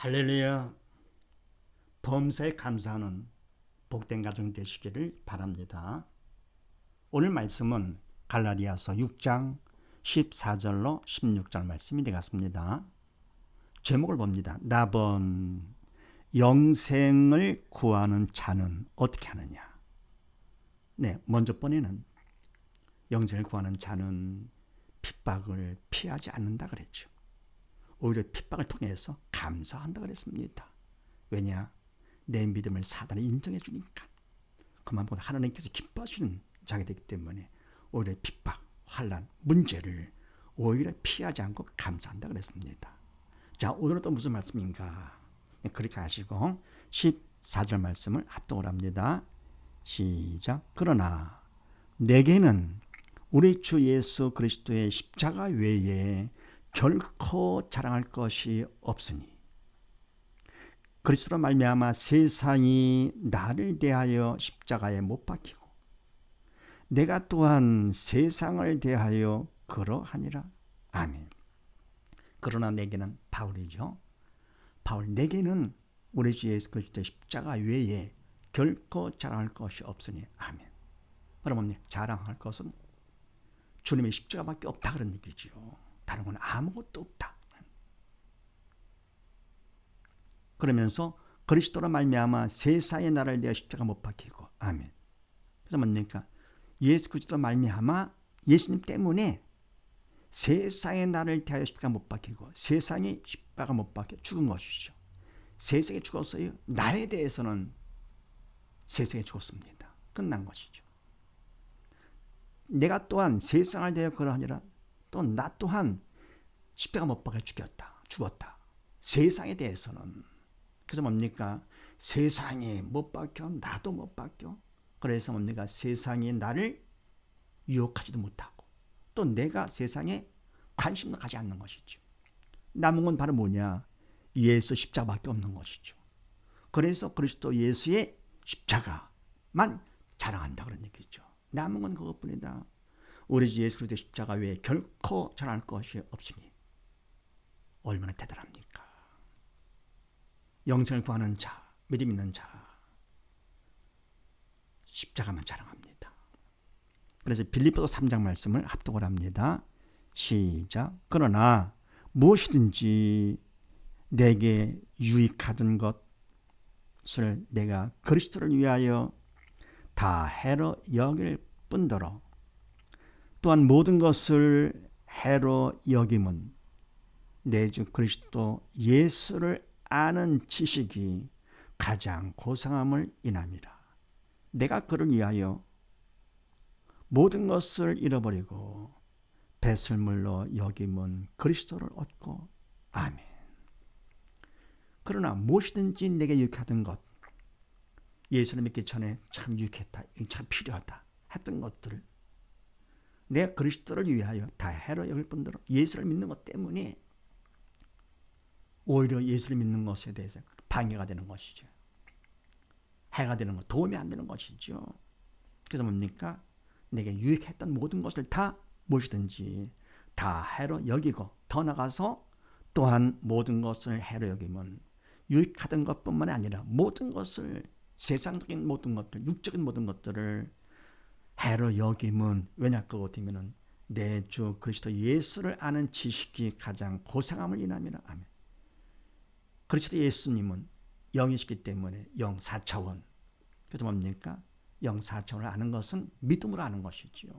할렐루야. 범사에 감사하는 복된 가정 되시기를 바랍니다. 오늘 말씀은 갈라디아서 6장 14절로 16절 말씀이 되겠습니다. 제목을 봅니다. 나번 영생을 구하는 자는 어떻게 하느냐? 네, 먼저 번에는 영생을 구하는 자는 핍박을 피하지 않는다 그랬죠. 오히려 핍박을 통해서 감사한다 그랬습니다. 왜냐? 내 믿음을 사단이 인정해 주니까. 그만 보다 하나님께서 기뻐하시는 자가 되기 때문에 오히려 핍박, 환란, 문제를 오히려 피하지 않고 감사한다 그랬습니다. 자, 오늘은 또 무슨 말씀인가? 네, 그렇게 하시고 14절 말씀을 합동을 합니다. 시작. 그러나 내게는 우리 주 예수 그리스도의 십자가 외에 결코 자랑할 것이 없으니 그리스도로 말미암아 세상이 나를 대하여 십자가에 못 박히고 내가 또한 세상을 대하여 그러하니라 아멘. 그러나 내게는 바울이죠. 바울 내게는 우리 주 예수 그리스도의 십자가 외에 결코 자랑할 것이 없으니 아멘. 여러분 자랑할 것은 주님의 십자가밖에 없다 그런 얘기죠. 다른 건 아무것도 없다. 그러면서 그리스도로 말미암아 세상의 나를 내어 십자가 못 박히고 아멘. 그래서 뭡니까? 예수 그리스도 말미암아 예수님 때문에 세상의 나를 대하여 십자가 못 박히고 세상이 십자가 못 박혀 죽은 것이죠. 세상에 죽었어요. 나에 대해서는 세상에 죽었습니다. 끝난 것이죠. 내가 또한 세상을 대하여 그러하니라 또 나 또한 십자가 못 박혀 죽였다. 죽었다. 세상에 대해서는 그래서 뭡니까? 세상에 못 박혀 나도 못 박혀. 그래서 뭡니까? 세상이 나를 유혹하지도 못하고 또 내가 세상에 관심도 가지 않는 것이죠. 남은 건 바로 뭐냐? 예수 십자가밖에 없는 것이죠. 그래서 그리스도 예수의 십자가만 자랑한다 그런 얘기죠. 남은 건 그것뿐이다. 우리 주 예수 그리스도 십자가 외에 결코 전할 것이 없으니 얼마나 대단합니까? 영생을 구하는 자, 믿음 있는 자, 십자가만 자랑합니다. 그래서 빌립보서 3장 말씀을 합독을 합니다. 시작. 그러나 무엇이든지 내게 유익하던 것을 내가 그리스도를 위하여 다 해로 여길 뿐더러 또한 모든 것을 해로 여김은 내주 그리스도 예수를 아는 지식이 가장 고상함을 인함이라. 내가 그를 위하여 모든 것을 잃어버리고 배설물로 여김은 그리스도를 얻고 아멘. 그러나 무엇이든지 내게 유익하던 것, 예수를 믿기 전에 참 유익했다, 참 필요하다 했던 것들을 내 그리스도를 위하여 다 해로 여길 뿐더러 예수를 믿는 것 때문에 오히려 예수를 믿는 것에 대해서 방해가 되는 것이죠. 해가 되는 것, 도움이 안 되는 것이죠. 그래서 뭡니까? 내게 유익했던 모든 것을 다 무엇이든지 다 해로 여기고 더 나가서 또한 모든 것을 해로 여기면 유익하던 것뿐만 아니라 모든 것을 세상적인 모든 것들, 육적인 모든 것들을 해로 여김은 왜냐 그것이면은 내주 그리스도 예수를 아는 지식이 가장 고상함을 인함이라 아멘. 그리스도 예수님은 영이시기 때문에 영 4차원. 그래서 뭡니까? 영 4차원을 아는 것은 믿음으로 아는 것이지요.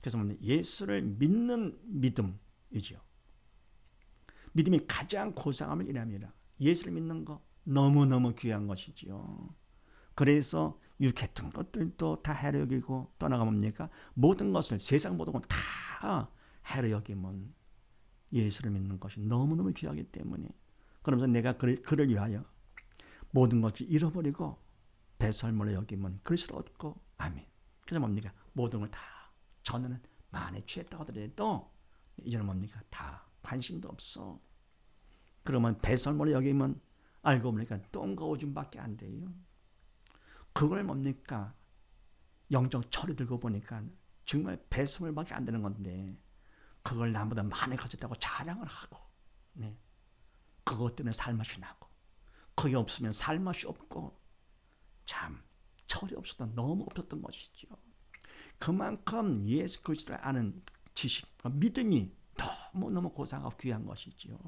그래서 뭡니까? 예수를 믿는 믿음이지요. 믿음이 가장 고상함을 인함이라. 예수를 믿는 거 너무너무 귀한 것이지요. 그래서 유익했던 것들도 다 해로 여기고 떠나가 뭡니까? 모든 것을 세상 모든 것다 해로 여기면 예수를 믿는 것이 너무너무 귀하기 때문에 그러면서 내가 그를, 그를 위하여 모든 것을 잃어버리고 배설물로 여기면 얻고 아멘. 그래서 뭡니까? 모든 걸 다 전에는 많이 취했다고 하더라도 이제는 뭡니까? 다 관심도 없어. 그러면 배설물로 여기면 알고 보니까 똥과 오줌밖에 안 돼요. 그걸 뭡니까? 영적 처리 들고 보니까 정말 배수물밖에 안 되는 건데 그걸 나보다 많이 가졌다고 자랑을 하고 네. 그것 때문에 살맛이 나고 그게 없으면 살맛이 없고 참 철이 없었던 너무 없었던 것이죠. 그만큼 예수 그리스도를 아는 지식, 그 믿음이 너무너무 고상하고 귀한 것이지요.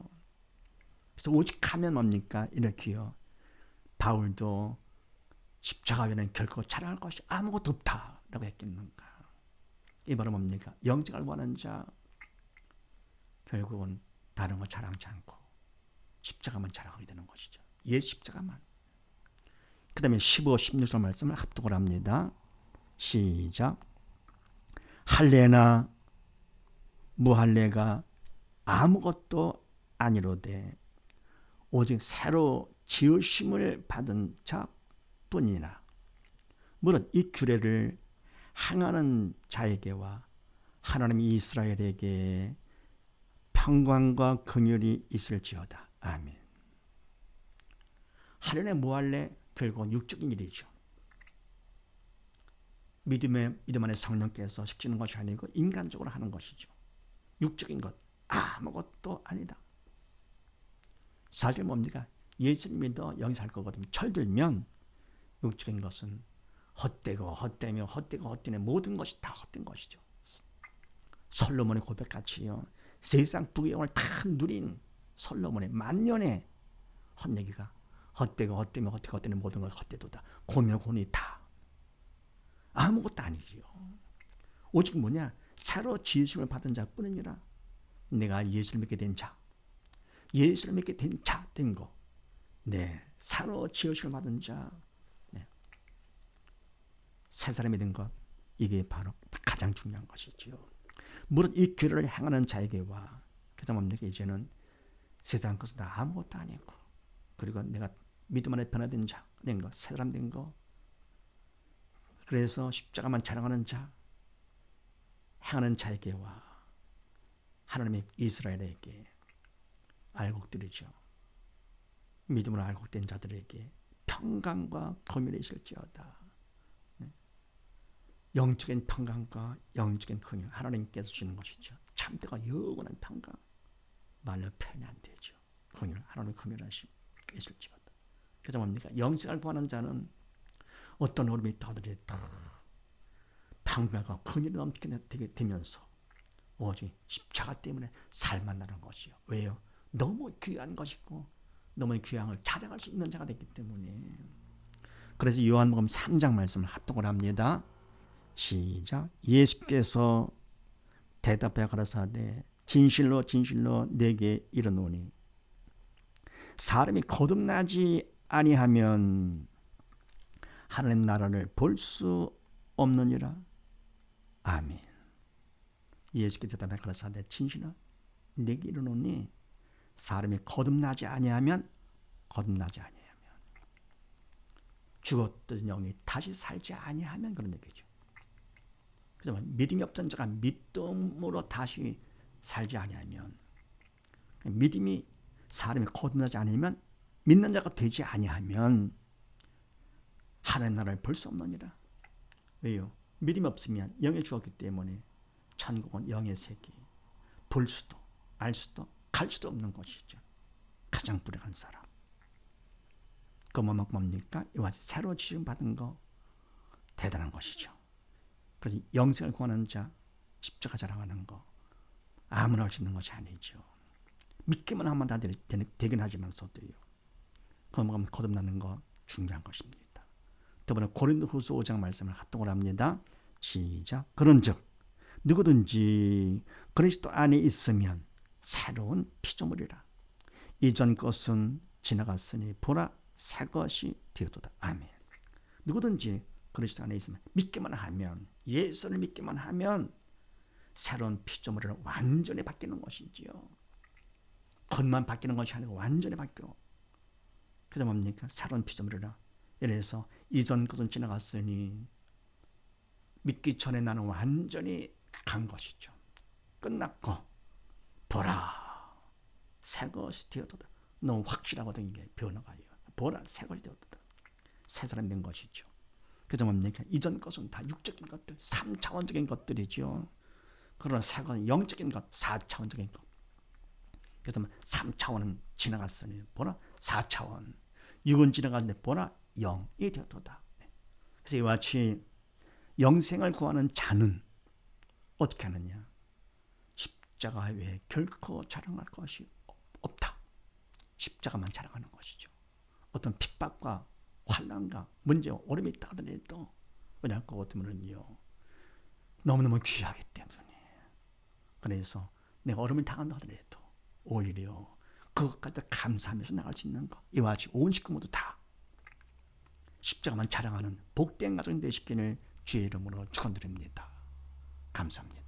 그래서 오직 하면 뭡니까? 이렇게요. 바울도 십자가 외에는 결코 자랑할 것이 아무것도 없다라고 했겠는가. 이 말은 뭡니까? 영생을 원하는 자 결국은 다른 거 자랑치 않고 십자가만 자랑하게 되는 것이죠. 예 십자가만. 그 다음에 15, 16절 말씀을 합독을 합니다. 시작. 할례나 무할례가 아무것도 아니로되 오직 새로 지으심을 받은 자 뿐이나 물론 이 규례를 행하는 자에게와 하나님 이스라엘에게 평강과 긍휼이 있을지어다. 아멘. 하련의 무할례 결국 육적인 일이죠. 믿음의 믿음 안에 성령께서 시키는 것이 아니고 인간적으로 하는 것이죠. 육적인 것 아무것도 아니다. 사실 뭡니까? 예수를 믿어 영이 살 거거든요. 철들면 육적인 것은 헛되고 헛되며 헛되고 헛되네 모든 것이 다 헛된 것이죠. 솔로몬의 고백같이요. 세상 부귀영을 다 누린 솔로몬의 만년의 헛얘기가 헛되고 헛되며 헛되고 헛되는 모든 것 헛되도다. 고묘곤이 다 아무것도 아니지요. 오직 뭐냐? 새로 지으심을 받은 자뿐이니라. 내가 예수를 믿게 된 자, 예수를 믿게 된 자, 된 거. 네, 새로 지으심을 받은 자, 네. 새 사람이 된 것. 이게 바로 가장 중요한 것이지요. 물론 이 길을 행하는 자에게와 그래서 뭡니까? 이제는 세상 것은 다 아무것도 아니고 그리고 내가 믿음 안에 변화된 자, 된 거, 새 사람 된 거, 그래서 십자가만 자랑하는 자, 행하는 자에게와 하나님의 이스라엘에게 알곡들이죠. 믿음으로 알곡된 자들에게 평강과 검휼이 있을지어다. 네. 영적인 평강과 영적인 긍휼 하나님께서 주는 것이죠. 참되가 영원한 평강 말로 표현이 안 되죠. 긍휼 하나님의 긍휼하심 있을지어다. 그래서 뭡니까? 영생을 구하는 자는 어떤 얼음이 떠들이도 방배가 큰일이 넘치게 되면서 오직 십자가 때문에 살만나는 것이요. 왜요? 너무 귀한 것이고 너무 귀한을 자랑할 수 있는 자가 됐기 때문에 그래서 요한복음 3장 말씀을 합독을 합니다. 시작. 예수께서 대답해 가라사대 진실로 진실로 내게 이르노니 사람이 거듭나지 아니하면 하나님 나라를 볼 수 없느니라. 아멘. 예수께서 대답해 가라사대 진실아 내게 이르노니 사람이 거듭나지 아니하면 거듭나지 아니하면 죽었던 영이 다시 살지 아니하면 그런 얘기죠. 그래서 믿음이 없던 자가 믿음으로 다시 살지 아니하면 믿음이 사람이 거듭나지 않으면 믿는 자가 되지 아니하면 하나님 나라를 볼 수 없느니라. 왜요? 믿음이 없으면 영에 죽었기 때문에 천국은 영의 세계. 볼 수도 알 수도 갈 수도 없는 것이죠. 가장 불행한 사람. 그 뭐만 뭡니까? 이와 같이 새로 지음 받은 거 대단한 것이죠. 그래서 영생을 구하는 자 십자가 자랑하는 거 아무나 할 수 있는 것이 아니죠. 믿기만 하면 다 되긴 하지만서도요. 그 뭐가 거듭나는 거 중요한 것입니다. 더불어 고린도후서 5장 말씀을 합동을 합니다. 시작. 그런즉 누구든지 그리스도 안에 있으면 새로운 피조물이라. 이전 것은 지나갔으니 보라 새 것이 되었도다. 아멘. 누구든지 그리스도 안에 있으면 믿기만 하면 예수를 믿기만 하면 새로운 피조물을 완전히 바뀌는 것이지요. 겉만 바뀌는 것이 아니고 완전히 바뀌어. 그래서 뭡니까? 새로운 피조물이라. 이래서 이전 것은 지나갔으니 믿기 전에 나는 완전히 간 것이죠. 끝났고 보라 새 것이 되었다. 너무 확실하거든 이게 변화가요. 보라 새 것이 되었다. 새 사람 된 것이죠. 그래서 뭡니까? 이전 것은 다 육적인 것들, 3차원적인 것들이죠. 그러나 새 것은 영적인 것, 4차원적인 것. 그래서 3차원은 지나갔으니 보나 4차원. 육은 지나갔는데 보나 0이 되었도다. 네. 그래서 이와 같이 영생을 구하는 자는 어떻게 하느냐? 십자가 외에 결코 자랑할 것이 없다. 십자가만 자랑하는 것이죠. 어떤 핍박과 환난과 문제와 어려움이 있다 하더라도 왜냐할 것 같으면요 너무너무 귀하기 때문에 그래서 내가 어려움을 당한다 하더라도 오히려 그것까지 감사하면서 나갈 수 있는 것 이와 같이 온 식구 모두 다 십자가만 자랑하는 복된 가정 되시기를 주의 이름으로 축원드립니다. 감사합니다.